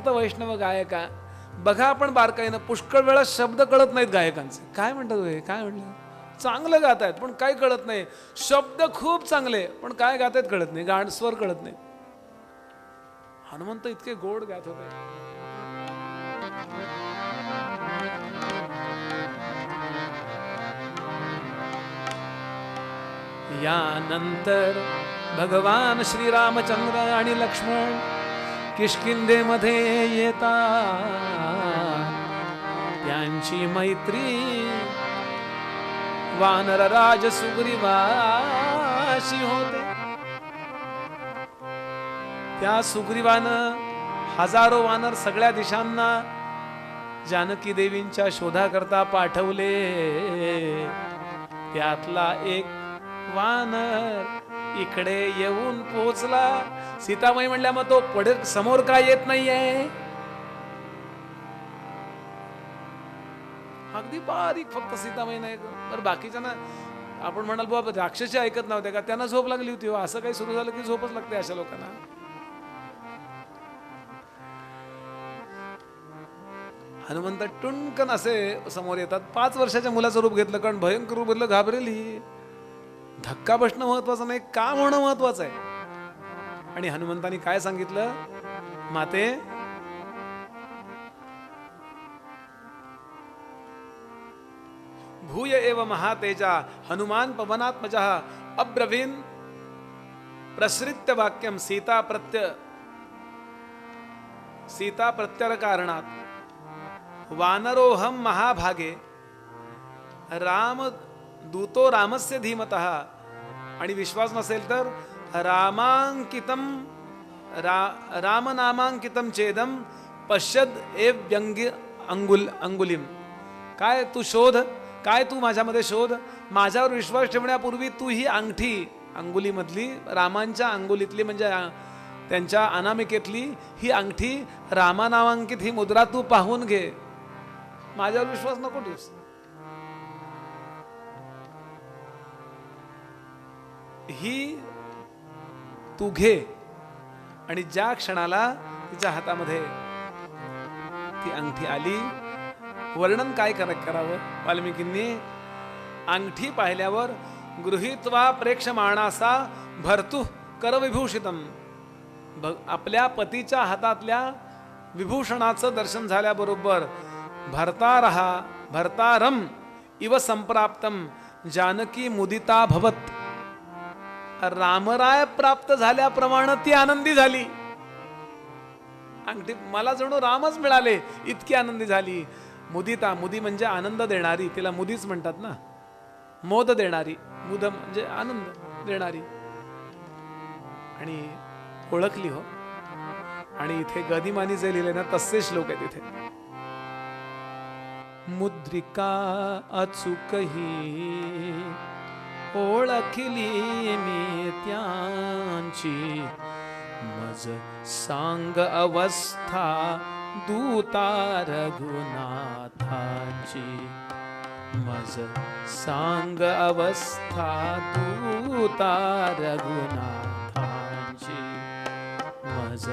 उत्स्फूर्त वैष्णव गायका बघा आपण बारकाईनं पुष्कळ वेळा शब्द कळत नाहीत गायकांचे. काय म्हणतात हे? काय म्हणलं? चांगलं गात आहेत पण काय कळत नाही. शब्द खूप चांगले पण काय गात आहेत कळत नाही. गाण स्वर कळत नाही. हनुमंत इतके गोड गात होते. यानंतर भगवान श्रीरामचंद्र आणि लक्ष्मण किष्किंधेमध्ये येता त्यांची मैत्री वानर राज सुग्रीवाशी होते. त्या सुग्रीवानं हजारो वानर सगळ्या दिशांना जानकी देवींच्या शोधाकरता पाठवले. त्यातला एक वानर इकडे येऊन पोहोचला. सीतामाई म्हणल्या मग तो पुढे समोर काय येत नाहीये? अगदी बारीक फक्त सीतामाई नाही. तर बाकीच्यांना आपण म्हणाल बाबा राक्षसी ऐकत नव्हते का? त्यांना झोप लागली होती हो. असं काही सुरू झालं की झोपच लागते अशा लोकांना. हनुमंत टुणकन असे समोर येतात. पाच वर्षाच्या मुलाचं रूप घेतलं कारण भयंकर रूप घेतलं घाबरेली धक्का बसणं महत्वाचं नाही काम होणं महत्वाचं आहे? आणि हनुमंतानी काय सांगितलं? माते भूय एव महातेजा हनुमान पवनात्मज अब्रवीन। प्रसृत्य वाक्यम सीता प्रत्य सीता प्रत्यर कारणात वानरोहम महाभागे राम दूतो रामस्य धीमत. आणि विश्वास नसेल तर रामांकितम रा रामनामांकितम चेदम पश्यद ए व्यंग्य अंगुल अंगुलिम. काय तू शोध? काय तू माझ्यामध्ये शोध? माझ्यावर विश्वास ठेवण्यापूर्वी तू ही अंगठी अंगुलीमधली रामांच्या अंगुलीतली म्हणजे त्यांच्या अनामिकेतली ही अंगठी रामानामांकित ही मुद्रा तू पाहून घे. माझ्यावर विश्वास नको ठेवस. ही तू घे. आणि ज्या क्षणाला तिच्या हातामध्ये ती अंगठी आली वर्णन काय कर करावं? वाल्मिकींनी अंगठी पाहिल्यावर गृहीत्वा प्रेक्षमाणासा भरतू करविभूषितम. भ- आपल्या पतीच्या हातातल्या विभूषणाचं दर्शन झाल्याबरोबर भरतारहा भरतारम इव संप्राप्तम जानकी मुदिता भवत. रामराय प्राप्त झाल्याप्रमाणे ती आनंदी झाली. अंगठी मला जणू रामच मिळाले इतकी आनंदी झाली. मुदिता मुदी म्हणजे आनंद देणारी तिला मुदीच म्हणतात ना. मोद देणारी मुद म्हणजे आनंद देणारी. आणि ओळखली हो. आणि इथे गदिमानी जे लिहिले ना तसे श्लोक आहेत इथे. मुद्रिका अचूकही ओळखली मी त्यांची. मज सांग अवस्था दूता रघुनाथाची. मज सांग अवस्था दूता रघुनाथाची. मज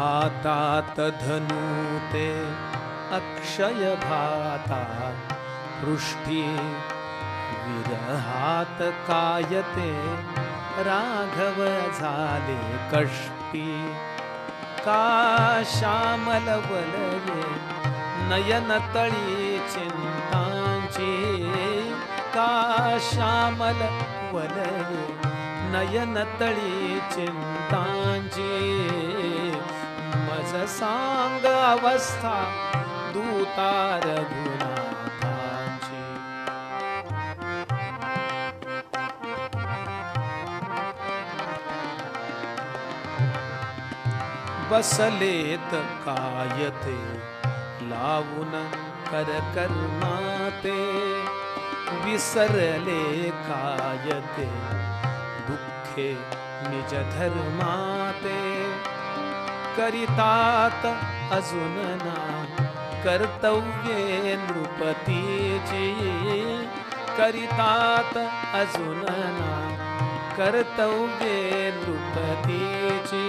हातात धनुते अक्षय भाता पृष्ठी विरहात कायते राघव झाले कष्टी। का श्यामलवलये नयनतळी नयन चिंतांची का श्यामल वलये नयनतळी चिंतांची सांग अवस्था दूता रघुनाथांची बसलेत कायते लावून कर कर्माते विसरले कायते दुःखे निज धर्माते करितात अजून ना. कर्तव्ये नृपतीची करितात अजून ना. कर्तव्ये नृपतीची.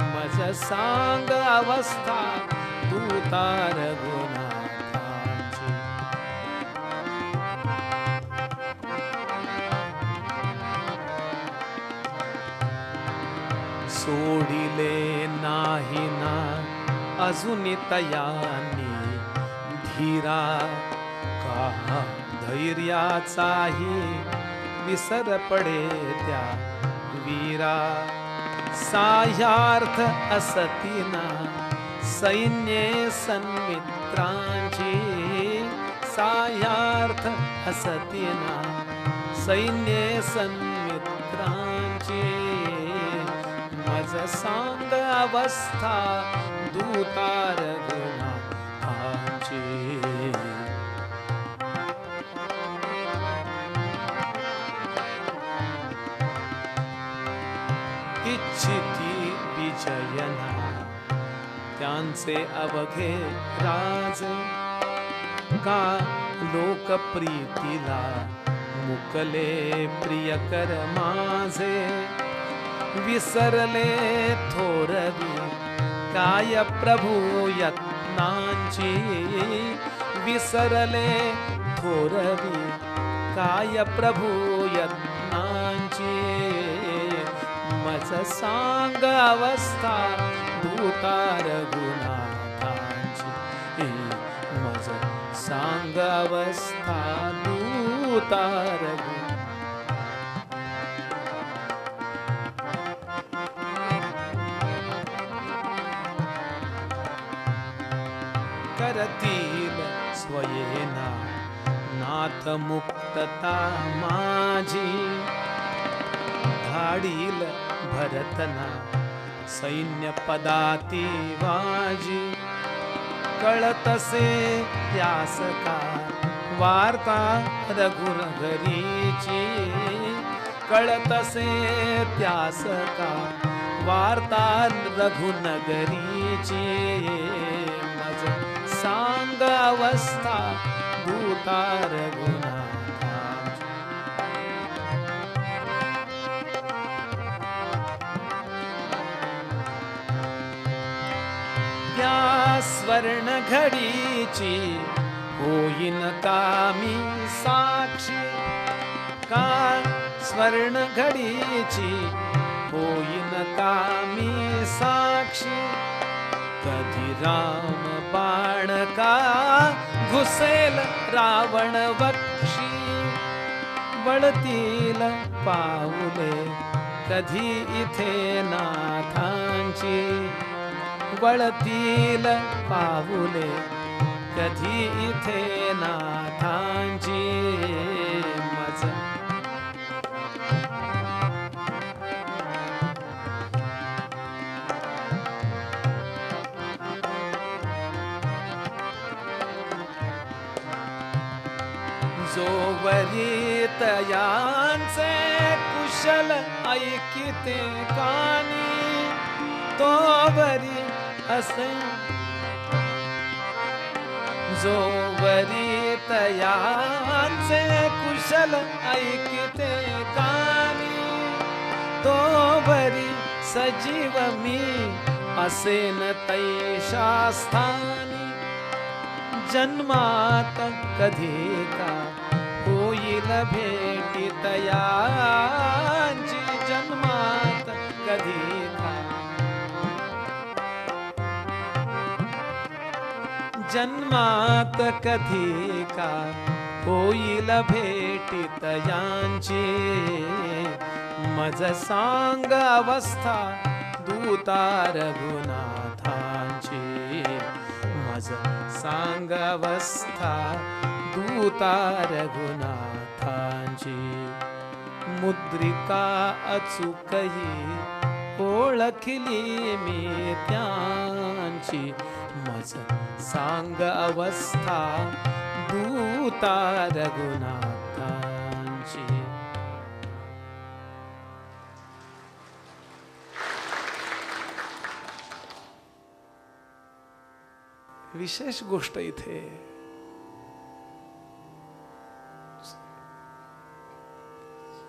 मज सांग अवस्था दूतार सोडी दिले नाही ना अजून तयानी धीरा. का धैर्याचाही विसर पडे त्या वीरा. साह्यार्थ असती ना सैन्ये सन्मित्रांची साह्यार्थ असती ना सैन्ये सन्मित्रांची मज सांग अवस्था दूतार इच्छिती विजयना त्यांचे अवघे राज. का लोकप्रीतीला मुकले प्रियकर माझे? विसरले थोरवी काय प्रभू यत्नांची? विसरले थोरवी काय प्रभू यत्नांची? मज सांग अवस्था दूतार गुणाची मज सांग अवस्था दूतार गुण करतील स्वयेना नाथ मुक्तता माझी। धाडील भरतना सैन्य पदाती वाजी। कळतसे त्यास का वार्ता रघुनगरीची कळतसे त्यास का वार्ता रघुनगरीची। सांग अवस्था भूतार रघुनाथाची त्या स्वर्ण घडीची होईन कामी साक्षी। का स्वर्ण घडीची होईन कामी साक्षी? कधी राम बाण का घुसेल रावण बक्षी वळतील पाऊले कधी इथे नाथांची वळतील पाऊले कधी इथे नाथांची. मज जोवरी तयांचे कुशल ऐकिते कानी तोवरी असे जोवरी तयांचे कुशल ऐकिते कानी तोवरी सजीव मी असेन तैशास्थानी जन्मात कधी का होईल भेटी तयांची जन्मात कधी जन्मात कधी का? होईल भेटी तयांची मज सांग अवस्था दूता रघुनाथांची मज सांग अवस्था दूता रघुनाथांची. मुद्रिका अचूकही ओळखली मी त्यांची. मज सांग अवस्था दूता रघुनाथांची. विशेष गोष्ट इथे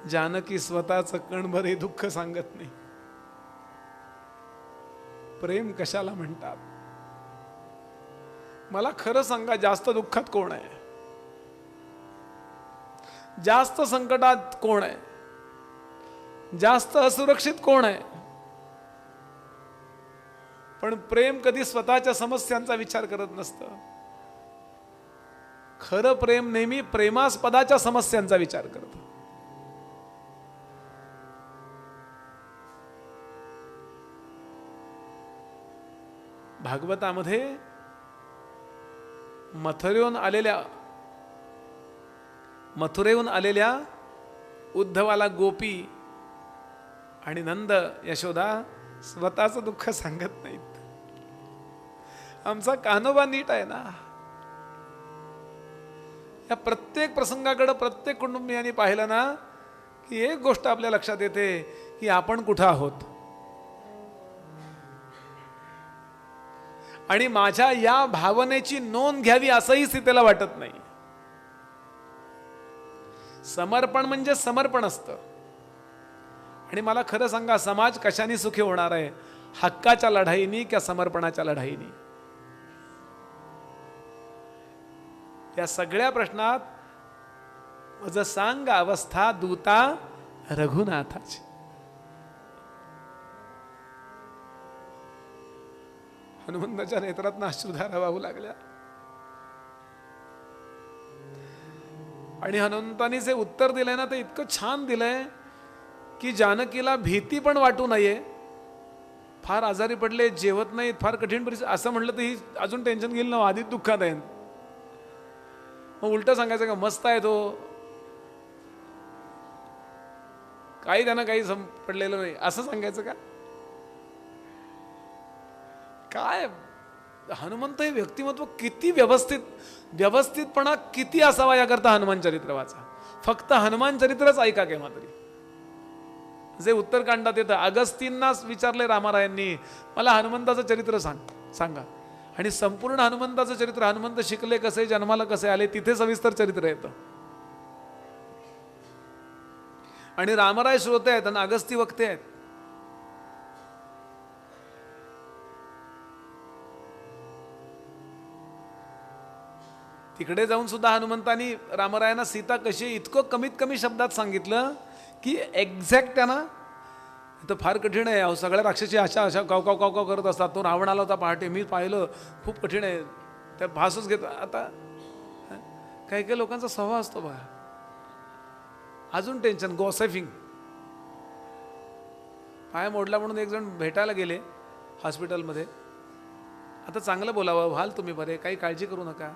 जानकी स्वतःच हे दुःख सांगत नाही. प्रेम कशाला म्हणतात? मला खरं सांगा जास्त दुःखात कोण आहे? जास्त संकटात कोण आहे? जास्त असुरक्षित कोण आहे? पण प्रेम कधी स्वतःच्या समस्यांचा विचार करत नसतं. खरं प्रेम नेहमी प्रेमास्पदाच्या समस्यांचा विचार करतं. भागवतामध्ये मथुरेहून आलेल्या मथुरेहून आलेल्या उद्धवाला गोपी आणि नंद यशोदा स्वतःचं दुःख सांगत नाहीत. आमचा कानोबा नीट आहे ना? या प्रत्येक प्रसंगाकडे प्रत्येक कुटुंबियांनी पाहिलं ना की एक गोष्ट आपल्या लक्षात येते की आपण कुठं आहोत? आणि माझ्या या भावनेची नोंद घ्यावी असंही सीतेला वाटत नाही. समर्पण म्हणजे समर्पण असतं. आणि मला खरं सांगा समाज कशाने सुखी होणार आहे? हक्काच्या लढाईनी किंवा समर्पणाच्या लढाईनी? या सगळ्या प्रश्नात माझं सांग अवस्था दूता रघुनाथाची. हनुमंताच्या नेत्रात अश्रुधारा वाहू लागल्या. आणि हनुमंतानी जे उत्तर दिलंय ना ते इतकं छान दिलंय की जानकीला भीती पण वाटू नये. फार आजारी पडले जेवत नाहीत फार कठीण परिस्थिती असं म्हटलं तर ही अजून टेन्शन घेईल ना आधीच दुःखात आहे मग उलटं सांगायचं का मस्त आहे तो. काही त्यांना काही सम पडलेलं नाही. असं सांगायचं का? काय? हनुमंत हे व्यक्तिमत्व किती व्यवस्थित व्यवस्थितपणा किती असावा याकरता हनुमान चरित्र वाचा. फक्त हनुमान चरित्रच ऐका केव्हा तरी. जे उत्तरकांडात येतं अगस्तींनाच विचारले रामारायांनी मला हनुमंताचं चरित्र सांग सांगा. आणि संपूर्ण हनुमंताचं चरित्र हनुमंत शिकले कसे जन्माला कसे आले तिथे सविस्तर चरित्र येतं. आणि रामराय श्रोते आहेत आणि अगस्ती वक्ते आहेत. तिकडे जाऊन सुद्धा हनुमंतानी रामरायांना सीता कशी इतकं कमीत कमी शब्दात सांगितलं की एक्झॅक्ट त्यांना तर फार कठीण आहे. अहो सगळ्या राक्षसी अशा अशा काव काव काव काव करत असतात. तो रावण आला होता पहाटे. मी पाहिलं खूप कठीण आहे. त्या भासच घेत आता काही काही लोकांचा स्वभाव असतो बा अजून टेन्शन गॉसेफिंग पाय मोडला म्हणून एक जण भेटायला गेले हॉस्पिटलमध्ये आता चांगलं बोलावं. व्हाल तुम्ही बरे. काही काळजी करू नका.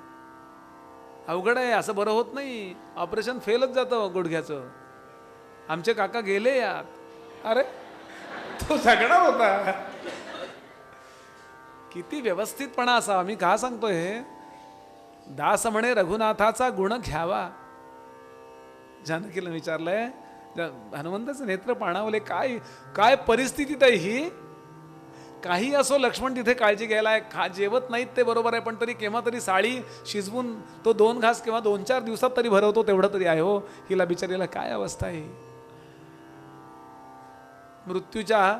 अवघड आहे असं बरं होत नाही. ऑपरेशन फेलच जातं गुडघ्याचं. आमचे काका गेले यात. अरे तो झगडा होता. किती व्यवस्थितपणा असा मी का सांगतोय हे? दास म्हणे रघुनाथाचा गुण घ्यावा. जानकीला विचारलंय हनुमंताचं नेत्र पाणावले काय काय परिस्थितीत आहे ही? काही असो लक्ष्मण तिथे काळजी घ्यायला आहे खा जेवत नाहीत ते बरोबर आहे पण तरी केव्हा तरी साळी शिजवून तो दोन घास किंवा दोन चार दिवसात तरी भरवतो तेवढं तरी आहे हो. हिला बिचारीला काय अवस्था आहे? मृत्यूच्या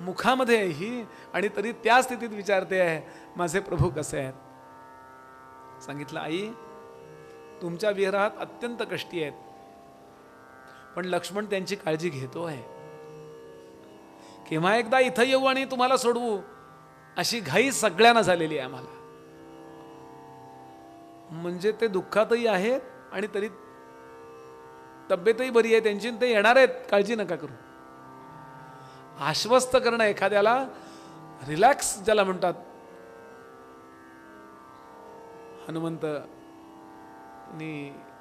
मुखामध्ये आहे ही आणि तरी त्या स्थितीत विचारते आहे माझे प्रभू कसे आहेत? सांगितलं आई तुमच्या विहरात अत्यंत कष्टी आहेत पण लक्ष्मण त्यांची काळजी घेतो आहे. केव्हा एकदा इथं येऊ आणि तुम्हाला सोडवू अशी घाई सगळ्यांना झालेली आहे आम्हाला. म्हणजे ते दुःखातही आहेत आणि तरी तब्येतही बरी आहे त्यांची ते येणार आहेत काळजी नका करू. आश्वस्त करणं एखाद्याला रिलॅक्स ज्याला म्हणतात. हनुमंत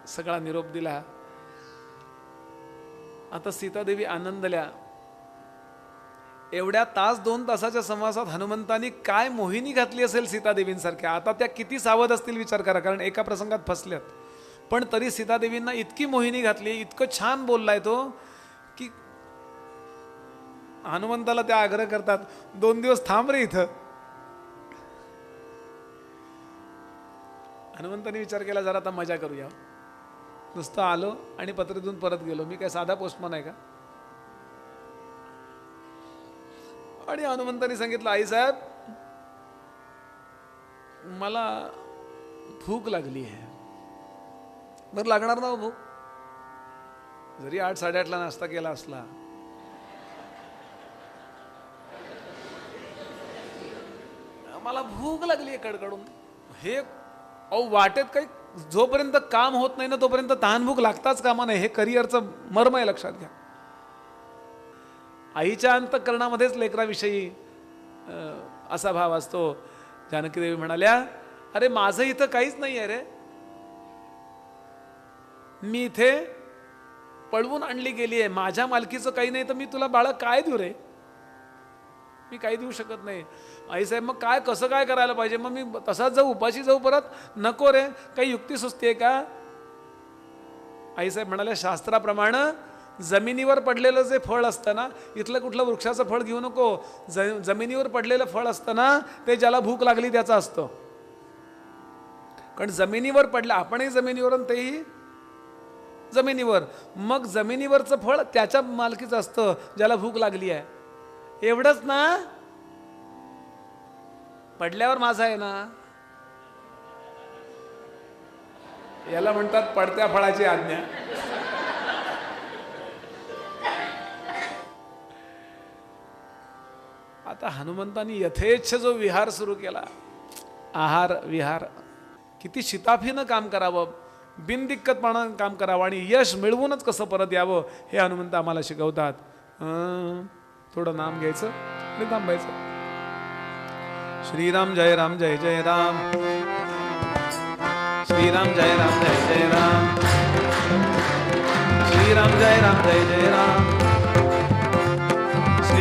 सगळा निरोप दिला. आता सीतादेवी आनंदल्या एवढ्या तास दोन तासाच्या समासात हनुमंतांनी काय मोहिनी घातली असेल सीतादेवींसारख्या? आता त्या किती सावध असतील विचार करा कारण एका प्रसंगात फसल्यात. पण तरी सीतादेवींना इतकी मोहिनी घातली इतकं छान बोललाय तो की हनुमंताला त्या आग्रह करतात दोन दिवस थांब रे इथं. हनुमंताने विचार केला जरा आता मजा करूया. नुसतं आलो आणि पत्र देऊन परत गेलो. मी काय साधा पोस्टमन आहे का? आणि हनुमंतांनी सांगितलं आई साहेब मला भूक लागली आहे. बरं लागणार ना हो भूक? जरी आठ साडेआठला नाश्ता केला असला. मला भूक लागली आहे कडकडून. हे अहो वाटेत काही जोपर्यंत काम होत नाही ना तोपर्यंत तहान भूक लागताच कामा नाही हे करिअरचं मर्म आहे लक्षात घ्या. आईच्या अंतकरणामध्येच लेकराविषयी असा भाव असतो. जानकी देवी म्हणाल्या अरे माझं इथं काहीच नाही आहे रे. मी इथे पळवून आणली गेली आहे माझ्या मालकीचं काही नाही तर मी तुला बाळा काय देऊ रे? मी काही देऊ शकत नाही. आईसाहेब मग काय कसं काय करायला पाहिजे? मग मी तसाच जाऊ उपाशी जाऊ परत? नको रे. काही युक्ती सुचते आहे का आईसाहेब म्हणाल्या शास्त्राप्रमाणे जमिनीवर पडलेलं जे फळ असतं ना इथलं कुठलं वृक्षाचं फळ घेऊ नको. ज जमिनीवर पडलेलं फळ असतं ना ते ज्याला भूक लागली त्याचं असतं. कारण जमिनीवर पडलं आपणही जमिनीवर आणि तेही जमिनीवर. मग जमिनीवरचं फळ त्याच्या मालकीचं असतं ज्याला भूक लागली आहे. एवढंच ना? पडल्यावर माझा आहे ना? याला म्हणतात पडत्या फळाची आज्ञा. आता हनुमंतांनी यथेच्छ जो विहार सुरू केला आहार विहार किती शिताफीनं काम करावं बिनदिक्कतपणानं काम करावं आणि यश मिळवूनच कसं परत यावं हे हनुमंत आम्हाला शिकवतात. थोडं नाम घ्यायचं आणि थांबायचं. श्रीराम जय राम जय जय राम. श्रीराम जय राम जय जय राम. श्रीराम जय राम जय जय राम.